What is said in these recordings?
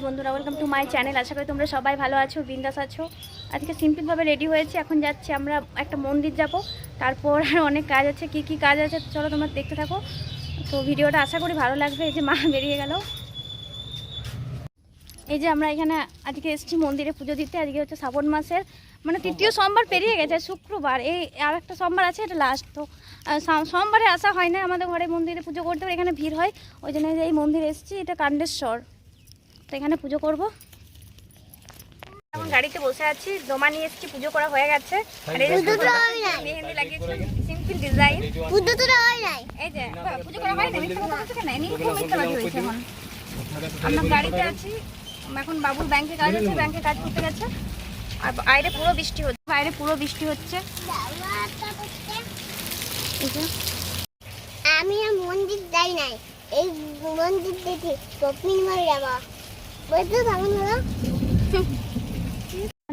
High বন্ধুরা welcome to my channel আশা করি তোমরা সবাই ভালো আছো, বিন্দাস আছো। আজকে সিম্পলভাবে রেডি হয়েছি, এখন যাচ্ছি আমরা একটা মন্দির যাব। তারপর আর অনেক কাজ আছে, কি কি কাজ আছে, চলো তোমরা দেখতে থাকো। তো ভিডিওটা আশা করি ভালো লাগবে, এই যে মা বেরিয়ে গেল। এই যে আমরা এখানে আজকে এসেছি মন্দিরে পুজো দিতে, আজকে হচ্ছে শ্রাবণ মাসের। মানে তৃতীয় সোমবার পেরিয়ে গেছে, শুক্রবার। এই আর একটা সোমবার আছে, এটা লাস্ট তো সোমবারে আসা হয় না, আমাদের ঘরে মন্দিরে পুজো করতে এখানে ভিড় হয়। ওই জন্য এই মন্দিরে এসেছি, এটা কাণ্ডেশ্বর। তো এখানে পুজো করব। এখন গাড়িতে বসে আছি দমা নিয়ে এসেছি পুজো করা হয়ে গেছে। আর এই যে মেহেন্দি লাগিয়েছি সিম্পল ডিজাইন পুজো তো হয় নাই। এই যে পুজো করা হয় না মিথ্যা কথা বলছো কেন? এমনি খুব মিথ্যাবাদী হয়েছে এখন। আমরা গাড়িতে আছি এখন বাবুর ব্যাংকে কাজ আছে ব্যাংকে কাজ করতে গেছে। আর বাইরে পুরো বৃষ্টি হচ্ছে। বাইরে পুরো বৃষ্টি হচ্ছে। আমি আর মন্দির যাই নাই। এই মন্দির দেখে শপিং মল যাব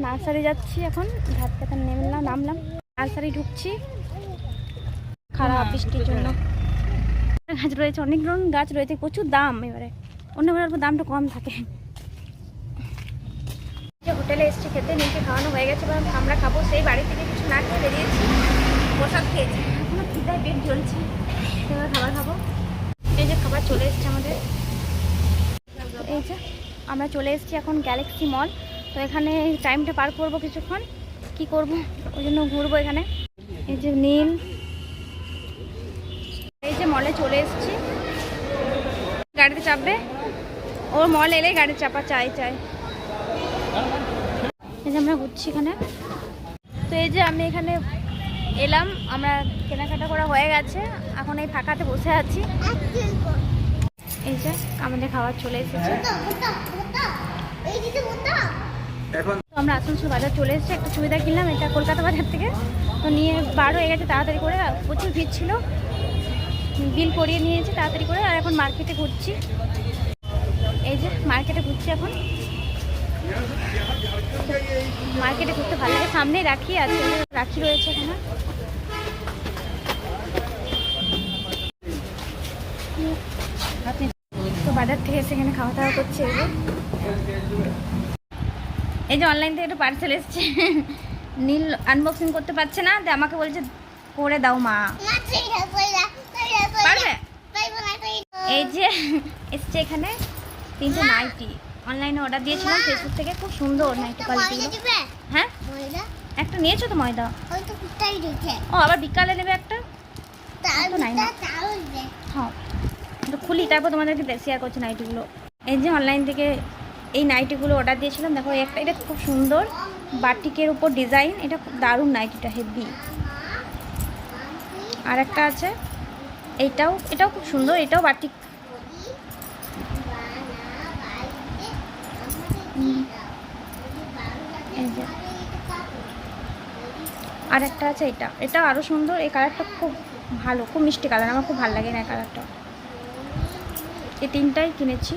নার্সারি যাচ্ছি এখন ঘাট পাতা নেমলাম নামলাম। নার্সারি ঢুকছি খারাপ বৃষ্টির জন্য। গাছ রয়েছে অনেক রকম গাছ রয়েছে প্রচুর দাম এবারে। অন্য বার দামটা কম থাকে। যে হোটেলে এসেছি খেতে নিচে খাওয়ানো হয়ে গেছে এবার আমরা খাব সেই বাড়ি থেকে কিছু না খেয়ে বেরিয়েছি প্রসাদ খেয়েছি। এখনও খিদায় পেট জ্বলছে এবার খাবার খাব। এই যে খাবার চলে এসেছে আমাদের। আমরা চলে এসেছি এখন গ্যালাক্সি মল তো এখানে টাইমটা পার করব কিছুক্ষণ। কি করব? ওই জন্য ঘুরবো এখানে। এই যে নীল। এই যে মলে চলে এসেছি। গাড়িতে চাপবে? ওর মল এলেই গাড়ি চাপা, চাই চাই। এই যে আমরা ঘুরছি এখানে। তো এই যে আমি এখানে এলাম। আমরা কেনাকাটা করা হয়ে গেছে। এখন এই ফাঁকাতে বসে আছি। এই যে আমাদের খাবার চলে এসেছে। তো আমরা আসানসোল বাজার চলে এসেছি একটা সুবিধা কিনলাম এটা কলকাতা বাজার থেকে। তো নিয়ে বার হয়ে গেছে তাড়াতাড়ি করে প্রচুর ভিড় ছিল। বিল করিয়ে নিয়েছি তাড়াতাড়ি করে আর এখন মার্কেটে ঘুরছি। এই যে মার্কেটে ঘুরছি এখন। মার্কেটে ঘুরতে ভালো লাগে সামনেই রাখি আছে রাখি রয়েছে এখানে। তো বাজার থেকে এসে এখানে খাওয়া দাওয়া করছে এই যে অনলাইন থেকে একটা পার্সেল এসছে। নীল আনবক্সিং করতে পারছে না তো আমাকে বলছে করে দাও মা। পারবে? এই যে এসছে এখানে তিনটে নাইটি অনলাইনে অর্ডার দিয়েছিলাম ফেসবুক থেকে খুব সুন্দর নাইটি কোয়ালিটি হ্যাঁ? একটা নিয়েছো তো ময়দা? ও আবার বিকালে নেবে একটা? নাই না। হ্যাঁ। খুলি, তারপর তোমাদেরকে শেয়ার করছি নাইটিগুলো। এই যে অনলাইন থেকে এই নাইটিগুলো অর্ডার দিয়েছিলাম, দেখো একটা, এটা খুব সুন্দর। বাটিকের উপর ডিজাইন এটা খুব দারুণ নাইটিটা হেভি আর একটা আছে, এইটাও, এটাও খুব সুন্দর, এটাও বাটিক। আর একটা আছে, এটা। এটা আরও সুন্দর, এই কালারটা খুব ভালো, খুব মিষ্টি কালার আমার খুব ভালো লাগে না এই কালারটা এই তিনটাই কিনেছি।